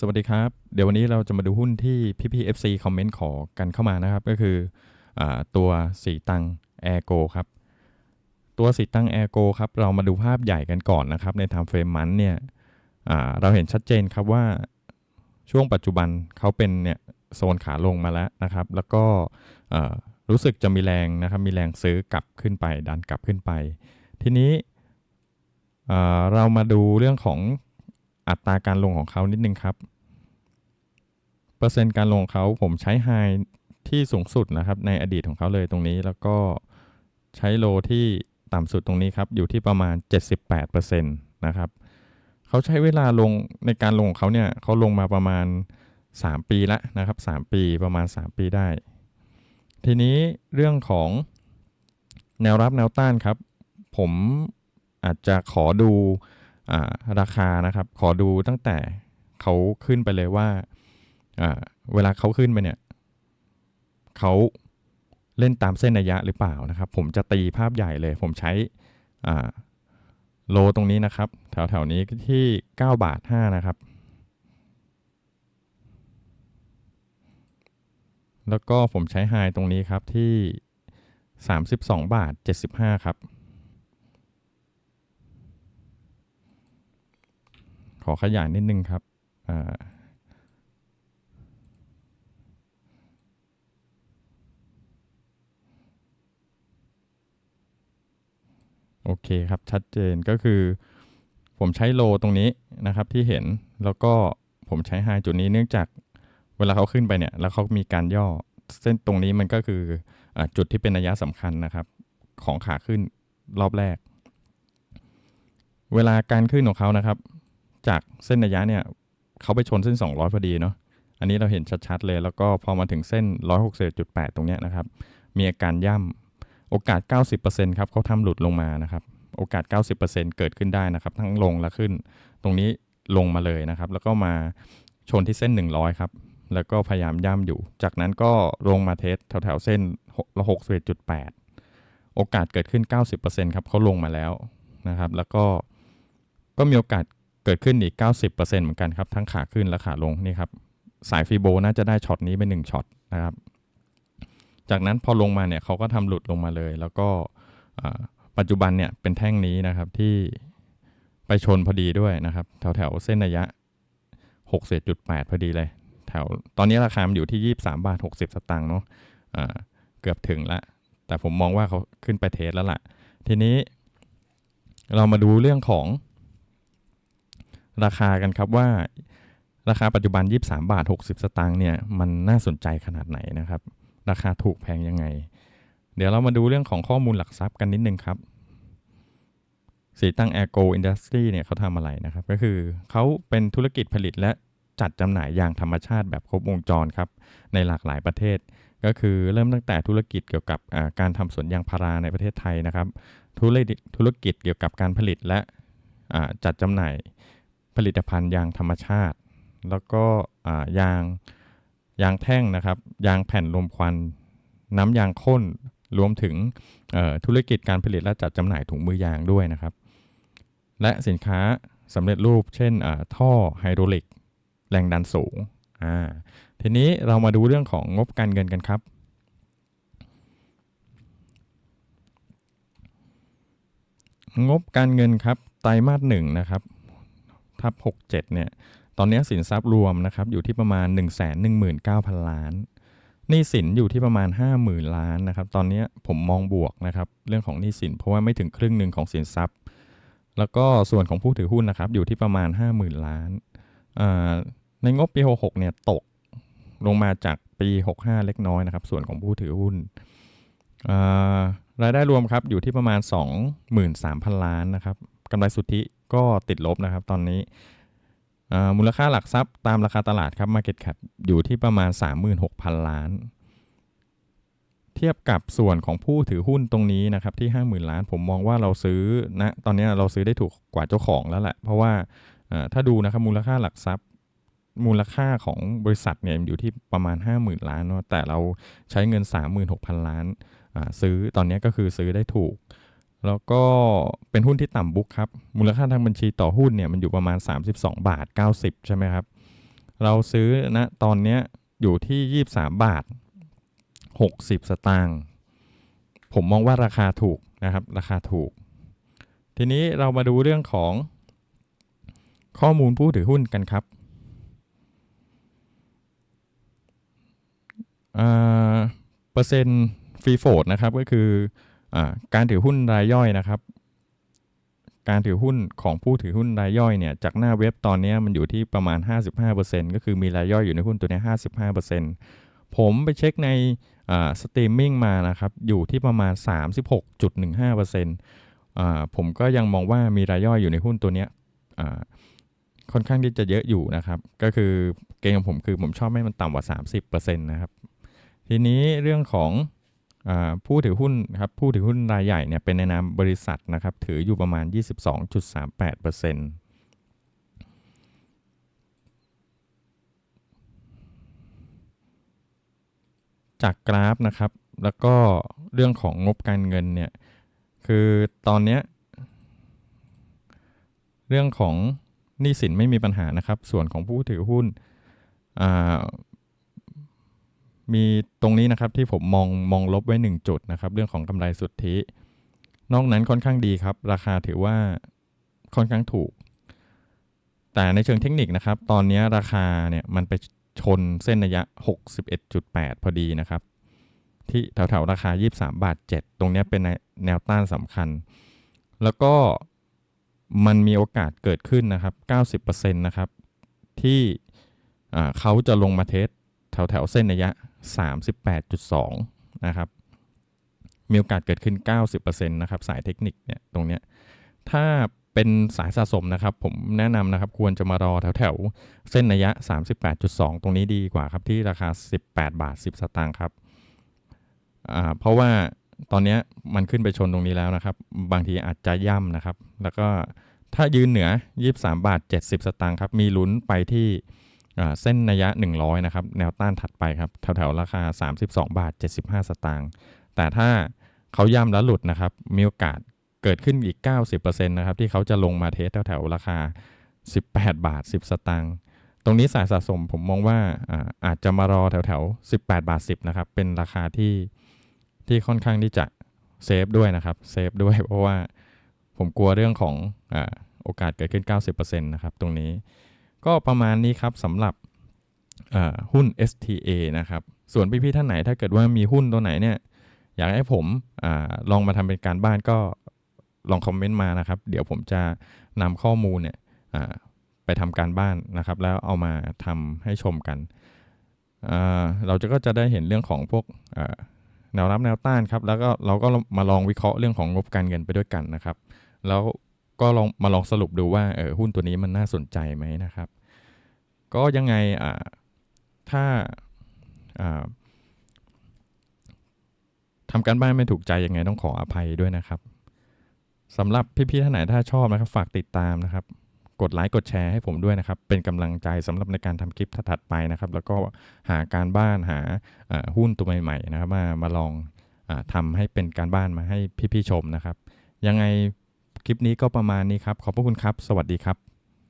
สวัสดีครับ เดี๋ยววันนี้เราจะมาดูหุ้นที่พี่พี FC คอมเมนต์ขอกันเข้ามานะครับ ก็คืออตัวสีตังแอร์โกครับ ตัวสีตังแอร์โกครับ เรามาดูภาพใหญ่กันก่อนนะครับ ใน time frame มันเนี่ยเราเห็นชัดเจนครับว่าช่วงปัจจุบันเขาเป็นเนี่ยโซนขาลงมาแล้วนะครับ แล้วก็รู้สึกจะมีแรงนะครับ มีแรงซื้อกลับขึ้นไป ดันกลับขึ้นไป ทีนี้เรามาดูเรื่องของ อัตราการลงของเขานิดนึงครับ เปอร์เซ็นต์การลงของเขาผมใช้ไฮที่สูงสุดนะครับในอดีตของเขาเลยตรงนี้แล้วก็ใช้โลที่ต่ำสุดตรงนี้ครับอยู่ที่ประมาณ 78%นะครับเขาใช้เวลาลงในการลงของเขาเนี่ยเขาลงมาประมาณ 3 ปีล้วนะครับ 3 ปีประมาณ 3 ปีได้ ทีนี้เรื่องของแนวรับแนวต้านครับ ผมอาจจะขอดู ราคานะครับ ขอดูตั้งแต่เขาขึ้นไปเลยว่าเวลาเขาขึ้นไปเนี่ยเขาเล่นตามเส้นระยะหรือเปล่านะครับ ผมจะตีภาพใหญ่เลย ผมใช้โลตรงนี้นะครับ แถวๆนี้ที่ 9 บาท 5 นะครับ แล้วก็ผมใช้ไฮตรงนี้ครับที่ 32 บาท 75 ครับ ข อขยายนิดนึงครับอโอเคครับ ชัดเจนก็คือ ผมใช้โลตรงนี้นะครับที่เห็นแล้วก็ผมใช้ไฮจุดนี้เนื่องจากเวลาเขาขึ้นไปเนี่ย แล้วเขามีการย่อ เส้นตรงนี้มันก็คืออจุดที่เป็นนัยะสำคัญนะครับ ของขาขึ้นรอบแรก เวลาการขึ้นของเขานะครับ จากเส้นระยะเนี่ยเขาไปชนเส้น 200พอดีเนาะอันนี้เราเห็นชัดๆเลย แล้วก็พอมาถึงเส้น 161.8ตรงเนี้ยนะครับ มีอาการย่ำโอกาส 90%ครับเขาทำหลุดลงมานะครับ โอกาส 90%เกิดขึ้นได้นะครับ ทั้งลงและขึ้น ตรงนี้ลงมาเลยนะครับ แล้วก็มาชนที่เส้น 100 ครับ แล้วก็พยายามย่ำอยู่ จากนั้นก็ลงมาเทสแถวๆเส้น61.8 โอกาสเกิดขึ้น 90%ครับเขาลงมาแล้วนะครับ แล้วก็ก็มีโอกาส เกิดขึ้นอีก 90%เหมือนกันครับ ทั้งขาขึ้นและขาลงนี่ครับ สายฟีโบน่าจะได้ช็อตนี้เป็น1ช็อตนะครับ จากนั้นพอลงมาเนี่ยเขาก็ทำหลุดลงมาเลย แล้วก็ปัจจุบันเนี่ยเป็นแท่งนี้นะครับที่ไปชนพอดีด้วยนะครับ แถวแถวเส้นระยะ6.8พอดีเลย แถวตอนนี้ราคามันอยู่ที่ 23 บาท 60 สตางค์เนาะอ่าเกือบถึงละ แต่ผมมองว่าเขาขึ้นไปเทสแล้วล่ะ ทีนี้เรามาดูเรื่องของ ราคากันครับว่าราคาปัจจุบัน 23 บาท 60 สตางค์เนี่ยมันน่าสนใจขนาดไหนนะครับ ราคาถูกแพงยังไง เดี๋ยวเรามาดูเรื่องของข้อมูลหลักทรัพย์กันนิดนึงครับ สีตั้ง a i r g o Industry เนี่ยเขาทำอะไรนะครับ ก็คือเขาเป็นธุรกิจผลิตและจัดจำหน่ายยางธรรมชาติแบบครบวงจรครับในหลากหลายประเทศ ก็คือเริ่มตั้งแต่ธุรกิจเกี่ยวกับการทำสวนยางพาราในประเทศไทยนะครับ ธุรกิจเกี่ยวกับการผลิตและจัดจำหน่าย ผลิตภัณฑ์ยางธรรมชาติ แล้วก็ยางยางแท่งนะครับ ยางแผ่นลมควัน น้ำยางข้นรวมถึงธุรกิจการผลิตและจัดจำหน่ายถุงมือยางด้วยนะครับ และสินค้าสำเร็จรูป เช่นท่อไฮดรอลิก แรงดันสูง ทีนี้เรามาดูเรื่องของงบการเงินกันครับงบการเงินครับไตรมาสหนึ่งนะครับ ทับ67เนี่ยตอนนี้สินทรัพย์รวมนะครับอยู่ที่ประมาณ 1 1 9 0 0 0 ล้านหนี้สินอยู่ที่ประมาณ 50,000 ล้านนะครับตอนนี้ผมมองบวกนะครับเรื่องของหนี้สินเพราะว่าไม่ถึงครึ่งหนึ่งของสินทรัพย์ แล้วก็ส่วนของผู้ถือหุ้นนะครับอยู่ที่ประมาณ 50,000 ล้านในงบปี 66เนี่ยตกลงมาจากปี 65 เล็กน้อยนะครับส่วนของผู้ถือหุ้นรายได้รวมครับอยู่ที่ประมาณ 23,000 ล้านนะครับกำไรสุทธิ ก็ติดลบนะครับตอนนี้มูลค่าหลักทรัพย์ตามราคาตลาดครับ Market Cap อยู่ที่ประมาณ 36,000 ล้าน เทียบกับส่วนของผู้ถือหุ้นตรงนี้นะครับที่ 50,000 ล้าน ผมมองว่าเราซื้อณนะตอนนี้เราซื้อได้ถูกกว่าเจ้าของแล้วแหละ เพราะว่าถ้าดูนะครับมูลค่าหลักทรัพย์ มูลค่าของบริษัทเนี่ยอยู่ที่ประมาณ 50,000 ล้านเนาะแต่เราใช้เงิน 36,000 ล้านอ่าซื้อตอนนี้ก็คือซื้อได้ถูก แล้วก็เป็นหุ้นที่ต่ำบุ๊กครับ มูลค่าทางบัญชีต่อหุ้นเนี่ยมันอยู่ประมาณ 32 บาท 90 ใช่ไหมครับ เราซื้อณตอนนี้อยู่ที่ 23 บาท 60 สตางค์ผมมองว่าราคาถูกนะครับ ราคาถูก ทีนี้เรามาดูเรื่องของข้อมูลผู้ถือหุ้นกันครับอ่าเปอร์เซ็นต์ฟรีโฟดนะครับก็คือ การถือหุ้นรายย่อยนะครับ การถือหุ้นของผู้ถือหุ้นรายย่อยเนี่ยจากหน้าเว็บตอนนี้มันอยู่ที่ประมาณ 55%ก็คือมีรายย่อยอยู่ในหุ้นตัวนี้55%ผมไปเช็คในสตรีมมิ่งมานะครับอยู่ที่ประมาณ 36.15%อ่าผมก็ยังมองว่ามีรายย่อยอยู่ในหุ้นตัวนี้ค่อนข้างที่จะเยอะอยู่นะครับ ก็คือเกณฑ์ของผมคือผมชอบให้มันต่ำกว่า 30%นะครับ ทีนี้เรื่องของ ผู้ถือหุ้นครับผู้ถือหุ้นรายใหญ่เนี่ยเป็นในนามบริษัทนะครับถืออยู่ประมาณ 22.38%จากกราฟนะครับ แล้วก็เรื่องของงบการเงินเนี่ย คือตอนเนี้ยเรื่องของหนี้สินไม่มีปัญหานะครับ ส่วนของผู้ถือหุ้นอ่า มีตรงนี้นะครับที่ผมมองมองลบไว้ 1 จุดนะครับ เรื่องของกำไรสุทธิ นอกนั้นค่อนข้างดีครับ ราคาถือว่าค่อนข้างถูก แต่ในเชิงเทคนิคนะครับ ตอนนี้ราคาเนี่ยมันไปชนเส้นระยะ 61.8 พอดีนะครับ ที่แถวๆราคา 23 บาท 7 ตรงนี้เป็นแนวต้านสำคัญ แล้วก็มันมีโอกาสเกิดขึ้นนะครับ 90%นะครับ ที่เขาจะลงมาเทสแถวๆเส้นระยะ 38.2 นะครับ มีโอกาสเกิดขึ้น 90%นะครับ สายเทคนิคเนี่ยตรงเนี้ย ถ้าเป็นสายสะสมนะครับ ผมแนะนำนะครับ ควรจะมารอแถวแถวเส้นระยะ 38.2 ตรงนี้ดีกว่าครับ ที่ราคา 18 บาท 10 สตางค์ครับ อ่า เพราะว่าตอนนี้มันขึ้นไปชนตรงนี้แล้วนะครับ บางทีอาจจะย่ำนะครับ แล้วก็ถ้ายืนเหนือ 23 บาท 70 สตางค์ครับ มีลุ้นไปที่ เส้นระยะ 100 นะครับ แนวต้านถัดไปครับแถวๆราคา 32 บาท 75 สตางค์แต่ถ้าเขาย่ำแล้วหลุดนะครับ มีโอกาสเกิดขึ้นอีก 90%นะครับ ที่เขาจะลงมาเทสแถวๆราคา 18 บาท 10 สตางค์ตรงนี้สายสะสมผมมองว่าอาอาจจะมารอแถวๆ 18 บาท 10 นะครับ เป็นราคาที่ที่ค่อนข้างที่จะเซฟด้วยนะครับเซฟด้วยเพราะว่าผมกลัวเรื่องของอโอกาสเกิดขึ้น 90%นะครับตรงนี้ ก็ประมาณนี้ครับสำหรับหุ้น STA นะครับ ส่วนพี่ๆท่านไหนถ้าเกิดว่ามีหุ้นตัวไหนเนี่ยอยากให้ผมอลองมาทำเป็นการบ้านก็ลองคอมเมนต์มานะครับ เดี๋ยวผมจะนำข้อมูลเนี่ยไปทำการบ้านนะครับ แล้วเอามาทำให้ชมกัน เราจะก็จะได้เห็นเรื่องของพวกแนวรับแนวต้านครับ แล้วก็เราก็มาลองวิเคราะห์เรื่องของงบการเงินไปด้วยกันนะครับ แล้ว ก็ลองมาลองสรุปดูว่าเออหุ้นตัวนี้มันน่าสนใจไหมนะครับ ก็ยังไงอ่าถ้าอ่าทำการบ้านไม่ถูกใจยังไงต้องขออภัยด้วยนะครับสำหรับพี่ๆท่านไหนถ้าชอบนะครับฝากติดตามนะครับ กดไลค์กดแชร์ให้ผมด้วยนะครับ เป็นกำลังใจสำหรับในการทำคลิปถัดไปนะครับ แล้วก็หาการบ้านหาหุ้นตัวใหม่ๆนะครับมามาลองอทำให้เป็นการบ้านมาให้พี่ๆชมนะครับ ยังไง คลิปนี้ก็ประมาณนี้ครับ ขอบพระคุณครับ สวัสดีครับ